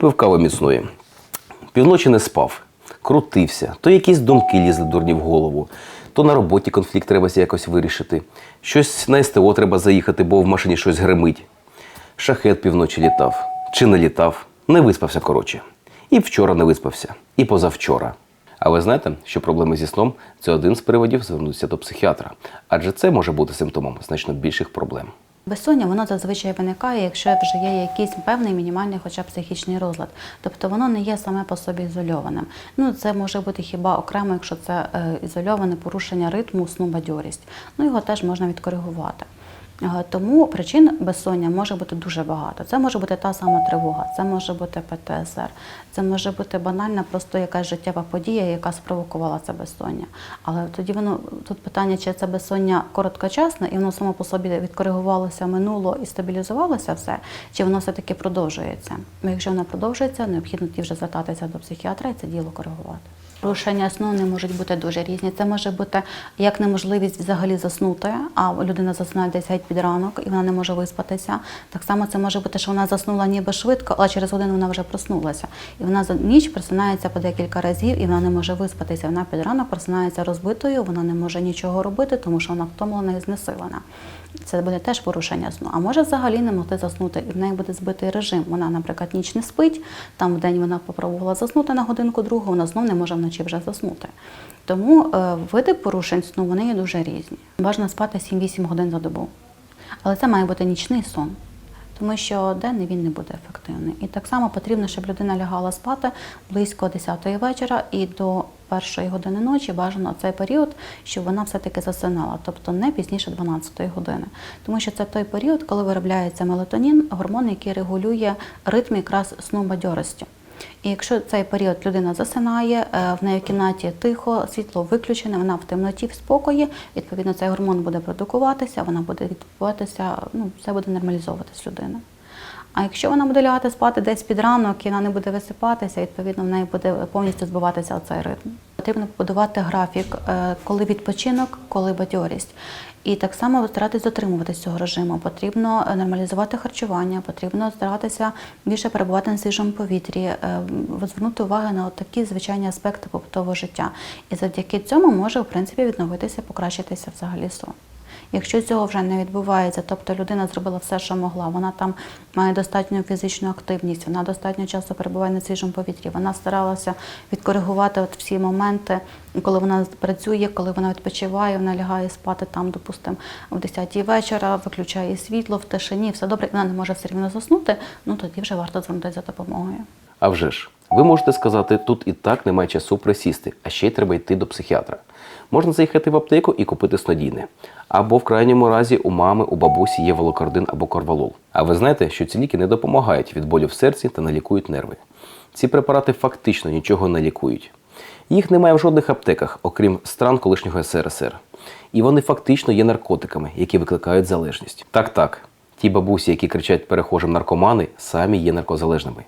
випив кави міцної. Півночі не спав, крутився, то якісь думки лізли дурні в голову, то на роботі конфлікт треба якось вирішити. Щось на СТО треба заїхати, бо в машині щось гримить. Шахет півночі літав. Чи не літав? Не виспався, коротше. І вчора не виспався, і позавчора. А ви знаєте, що проблеми зі сном це один з приводів звернутися до психіатра, адже це може бути симптомом значно більших проблем. Безсоння воно зазвичай виникає, якщо вже є якийсь певний мінімальний, хоча б психічний розлад. Тобто воно не є саме по собі ізольованим. Ну це може бути хіба окремо, якщо це е, ізольоване порушення ритму, сну, бадьорість. Ну його теж можна відкоригувати. Е, Тому причин безсоння може бути дуже багато. Це може бути та сама тривога, це може бути ПТСР, це може бути банальна, просто якась життєва подія, яка спровокувала це безсоння. Але тоді воно тут питання, чи це безсоння короткочасне, і воно само по собі відкоригувалося минуло і стабілізувалося все, чи воно все-таки продовжується. Якщо воно продовжується, необхідно тоді вже звертатися до психіатра і це діло коригувати. Порушення сну не можуть бути дуже різні. Це може бути як неможливість взагалі заснути, а людина засинає десь геть під ранок і вона не може виспатися. Так само це може бути, що вона заснула ніби швидко, але через годину вона вже проснулася. І вона за ніч просинається по декілька разів, і вона не може виспатися. Вона під ранок просинається розбитою, вона не може нічого робити, тому що вона втомлена і знесилена. Це буде теж порушення сну. А може взагалі не могти заснути, і в неї буде збитий режим. Вона, наприклад, ніч не спить, там в день вона попробувала заснути на годинку другу, вона знов не може вночі вже заснути. Тому е, види порушень сну вони є дуже різні. Бажано спати 7-8 годин за добу. Але це має бути нічний сон. Тому що денний він не буде ефективний. І так само потрібно, щоб людина лягала спати близько 10-ї вечора і до першої години ночі бажано цей період, щоб вона все-таки засинала, тобто не пізніше 12-ї години. Тому що це той період, коли виробляється мелатонін, гормон, який регулює ритм якраз сну бадьорості. І якщо цей період людина засинає, е, в неї в кімнаті тихо, світло виключене, вона в темноті, в спокої, відповідно, цей гормон буде продукуватися, вона буде відбуватися, ну, все буде нормалізовуватись людина. А якщо вона буде лягати спати десь під ранок і вона не буде висипатися, відповідно в неї буде повністю збиватися цей ритм. Потрібно побудувати графік, е, коли відпочинок, коли бадьорість. І так само старатися дотримуватися цього режиму. Потрібно е, нормалізувати харчування, потрібно старатися більше перебувати на свіжому повітрі, е, звернути увагу на такі звичайні аспекти побутового життя. І завдяки цьому може в принципі відновитися, покращитися взагалі сон. Якщо цього вже не відбувається, тобто людина зробила все, що могла, вона там має достатню фізичну активність, вона достатньо часу перебуває на свіжому повітрі, вона старалася відкоригувати от всі моменти, коли вона працює, коли вона відпочиває, вона лягає спати там, допустимо, в 10 вечора, виключає світло в тишині, все добре, вона не може все рівно заснути, ну тоді вже варто звернутися за допомогою. А вже ж, ви можете сказати, тут і так немає часу присісти, а ще й треба йти до психіатра. Можна заїхати в аптеку і купити снодійне. Або в крайньому разі у мами, у бабусі є волокардин або корвалол. А ви знаєте, що ці ліки не допомагають від болю в серці та не лікують нерви. Ці препарати фактично нічого не лікують. Їх немає в жодних аптеках, окрім стран колишнього СРСР. І вони фактично є наркотиками, які викликають залежність. Так, так, ті бабусі, які кричать перехожим наркомани, самі є наркозалежними.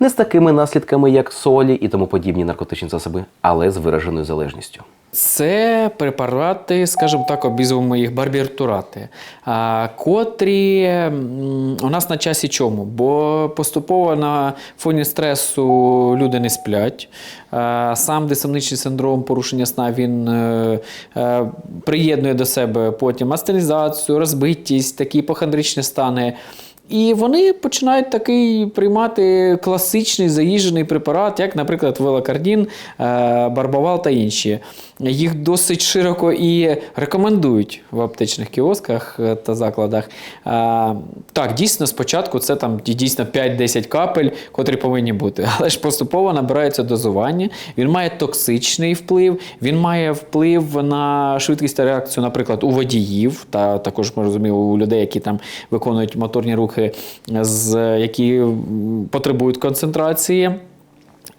Не з такими наслідками, як солі і тому подібні наркотичні засоби, але з вираженою залежністю. Це препарати, скажімо так, обізвемо їх барбітурати, а, котрі у нас на часі чому? Бо поступово на фоні стресу люди не сплять. Сам дисомничний синдром порушення сна він е, е, приєднує до себе потім астенізацію, розбитість, такі іпохондричні стани. І вони починають такий приймати класичний заїжджений препарат, як, наприклад, велокардін, е, барбавал та інші. Їх досить широко і рекомендують в аптечних кіосках е, та закладах. Е, Так, дійсно, спочатку це там дійсно 5-10 капель, котрі повинні бути, але ж поступово набирається дозування. Він має токсичний вплив, він має вплив на швидкість та реакцію, наприклад, у водіїв, та також ми розуміємо у людей, які там виконують моторні рухи, з, які потребують концентрації.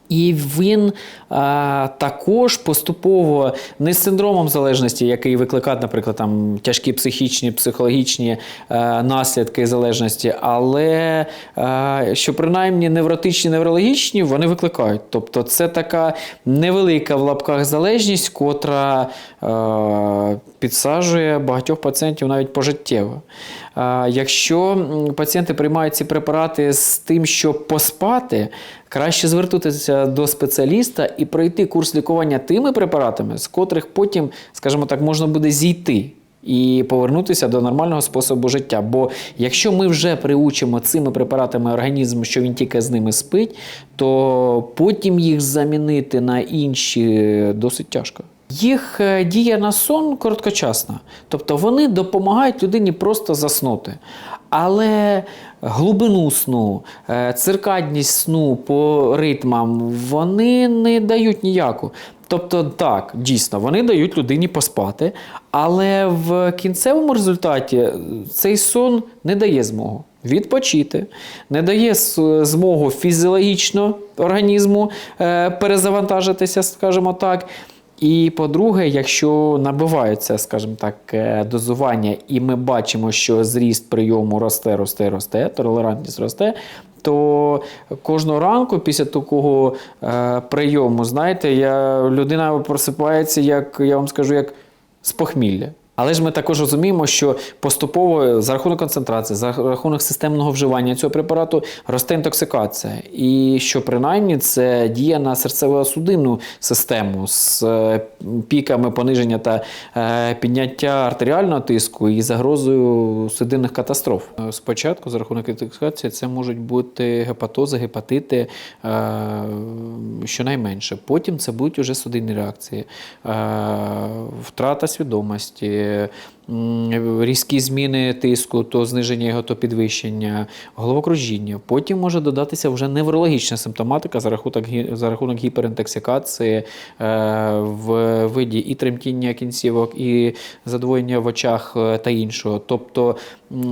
І він е, а, також поступово не з синдромом залежності, який викликає, наприклад, там тяжкі психічні, психологічні е, наслідки залежності, але е, що принаймні невротичні, неврологічні вони викликають. Тобто це така невелика в лапках залежність, котра е, підсаджує багатьох пацієнтів навіть пожиттєво. Е, якщо пацієнти приймають ці препарати з тим, щоб поспати, краще звернутися до спеціаліста і пройти курс лікування тими препаратами, з котрих потім, скажімо так, можна буде зійти. І повернутися до нормального способу життя. Бо якщо ми вже приучимо цими препаратами організм, що він тільки з ними спить, то потім їх замінити на інші досить тяжко. Їх е, дія на сон короткочасна, тобто вони допомагають людині просто заснути. Але глибину сну, е, циркадність сну по ритмам вони не дають ніяку. Тобто, так, дійсно, вони дають людині поспати, але в кінцевому результаті е, цей сон не дає змогу відпочити, не дає змогу фізіологічно організму е, перезавантажитися, скажімо так. І по-друге, якщо набивається, скажімо так, е, дозування, і ми бачимо, що зріст прийому росте, росте, росте, толерантність росте, то кожного ранку після такого е, прийому, знаєте, я, людина просипається, як я вам скажу, як з похмілля. Але ж ми також розуміємо, що поступово за рахунок концентрації, за рахунок системного вживання цього препарату росте інтоксикація. І що принаймні це діє на серцево-судинну систему з е, піками пониження та е, підняття артеріального тиску і загрозою судинних катастроф. Спочатку, за рахунок інтоксикації, це можуть бути гепатози, гепатити е, щонайменше. Потім це будуть уже судинні реакції, втрата свідомості, м, різкі зміни тиску, то зниження його, то підвищення, головокружіння. Потім може додатися вже неврологічна симптоматика за рахунок, за рахунок гіперінтоксикації е, в виді і тремтіння кінцівок, і задвоєння в очах е, та іншого. Тобто,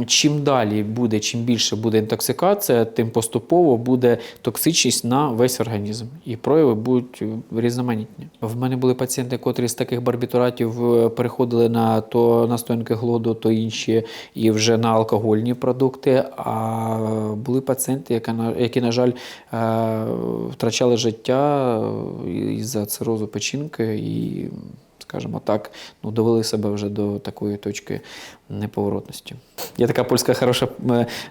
чим далі буде, чим більше буде інтоксикація, тим поступово буде токсичність на весь організм. І прояви будуть різноманітні. В мене були пацієнти, котрі з таких барбітуратів е, переходили на то настоянки глоду, то інші, і вже на алкогольні продукти. А були пацієнти, які, на- жаль, е, втрачали життя е, із-за цирозу печінки і, скажімо так, ну, довели себе вже до такої точки неповоротності. Є така польська хороша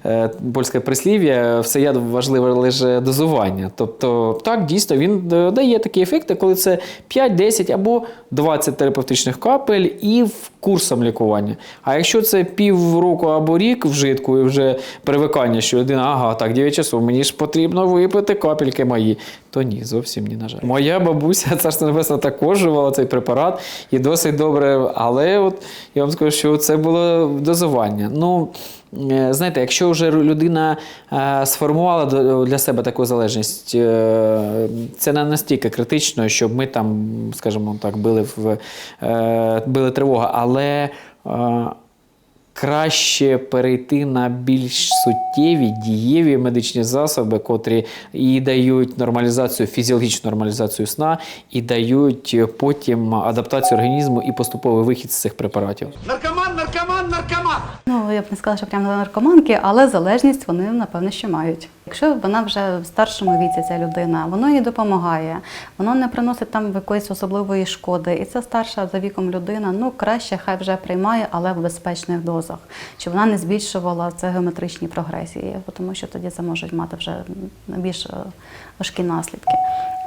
е, польське прислів'я, все яд важливе лише дозування. Тобто, так, дійсно, він е, дає такі ефекти, коли це 5, 10 або 20 терапевтичних капель і курсом лікування. А якщо це пів року або рік вжитку і вже привикання, що людина, ага, так, 9 часов, мені ж потрібно випити капельки мої, то ні, зовсім ні, на жаль. Моя бабуся, царство небесне, також вживала цей препарат і досить добре. Але от я вам скажу, що це було дозування. Ну, е, знаєте, якщо вже людина е, сформувала для себе таку залежність, е, це не настільки критично, щоб ми там, скажімо так, били в били тривогу. Але краще перейти на більш суттєві дієві медичні засоби, котрі і дають нормалізацію, фізіологічну нормалізацію сна, і дають потім адаптацію організму і поступовий вихід з цих препаратів. Наркоман, наркоман, наркоман! Ну, я б не сказала, що прямо наркоманки, але залежність вони, напевно, ще мають. Якщо вона вже в старшому віці, ця людина, воно їй допомагає, воно не приносить там якоїсь особливої шкоди. І це старша за віком людина, ну краще хай вже приймає, але в безпечних дозах, щоб вона не збільшувала це геометричні прогресії, тому що тоді це можуть мати вже більш е, важкі наслідки.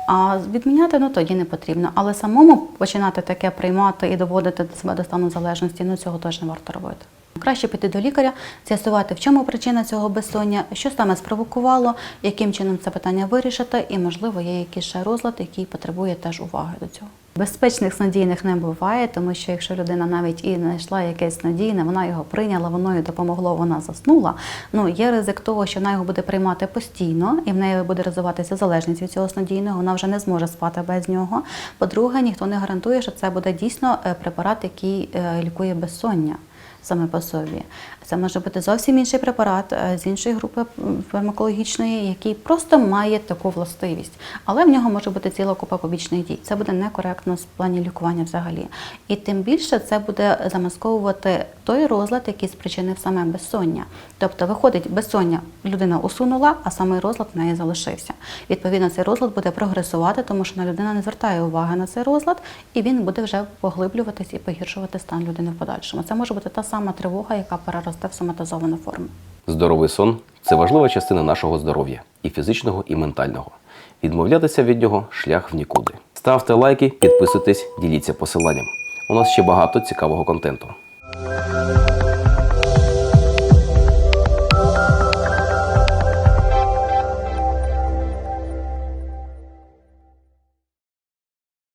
А відміняти ну тоді не потрібно. Але самому починати таке приймати і доводити до себе до стану залежності, ну цього теж не варто робити. Краще піти до лікаря, з'ясувати, в чому причина цього безсоння, що саме спровокувало, яким чином це питання вирішити, і, можливо, є якийсь ще розлад, який потребує теж уваги до цього. Безпечних снодійних не буває, тому що якщо людина навіть і знайшла якесь снодійне, вона його прийняла, воно їй допомогло, вона заснула. Ну є ризик того, що вона його буде приймати постійно, і в неї буде розвиватися залежність від цього снодійного, вона вже не зможе спати без нього. По-друге, ніхто не гарантує, що це буде дійсно е, препарат, який е, лікує безсоння. Саме по собі. Це може бути зовсім інший препарат е, з іншої групи фармакологічної, який просто має таку властивість, але в нього може бути ціла купа побічних дій. Це буде некоректно в плані лікування взагалі. І тим більше це буде замасковувати той розлад, який спричинив саме безсоння. Тобто, виходить, безсоння людина усунула, а самий розлад в неї залишився. Відповідно, цей розлад буде прогресувати, тому що людина не звертає уваги на цей розлад, і він буде вже поглиблюватись і погіршувати стан людини в подальшому. Це може бути та сама тривога, яка переросте в соматизовану форму. Здоровий сон це важлива частина нашого здоров'я і фізичного, і ментального. Відмовлятися від нього шлях в нікуди. Ставте лайки, підписуйтесь, діліться посиланням. У нас ще багато цікавого контенту.